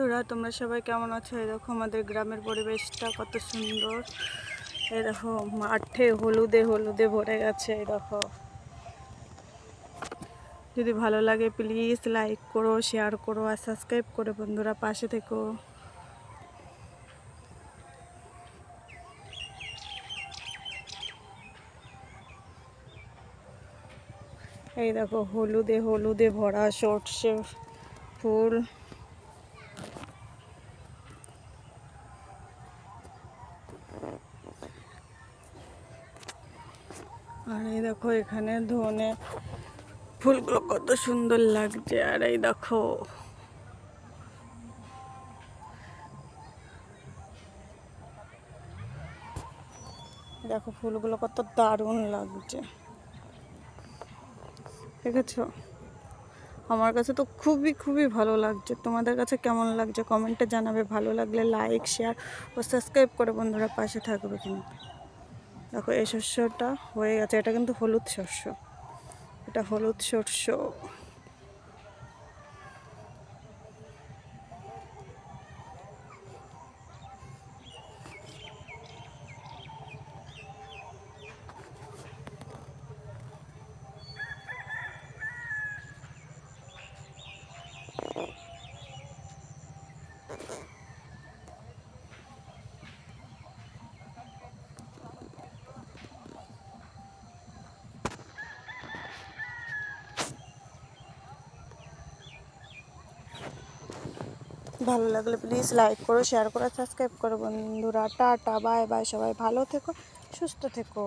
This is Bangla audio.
বন্ধুরা, তোমরা সবাই কেমন আছো? দেখো আমাদের গ্রামের পরিবেশটা কত সুন্দর। দেখো মাঠে হলুদে হলুদে ভরে গেছে দেখো। যদি ভালো লাগে প্লিজ লাইক করো শেয়ার করো, আর সাবস্ক্রাইব করো বন্ধুরা, পাশে থেকো। এই দেখো হলুদে হলুদে ভরা সর্ষে ফুল। আর এই দেখো এখানে ধনে ফুলগুলো কত সুন্দর লাগছে, আর এই দেখো। দেখো ফুলগুলো কত দারুণ লাগছে। দেখেছ? আমার কাছে তো খুবই খুবই ভালো লাগছে। তোমাদের কাছে কেমন লাগছে? কমেন্টে জানাবে। ভালো লাগলে লাইক শেয়ার ও সাবস্ক্রাইব করে বন্ধুরা পাশে থাকবে কিন্তু দেখো এই শস্যটা হয়ে গেছে। এটা কিন্তু হলুদ শস্য। এটা হলুদ শস্য। ভালো লাগলে প্লিজ লাইক করো শেয়ার করো সাবস্ক্রাইব করো বন্ধুরা। টাটা বাই বাই সবাই ভালো থেকো, সুস্থ থেকো।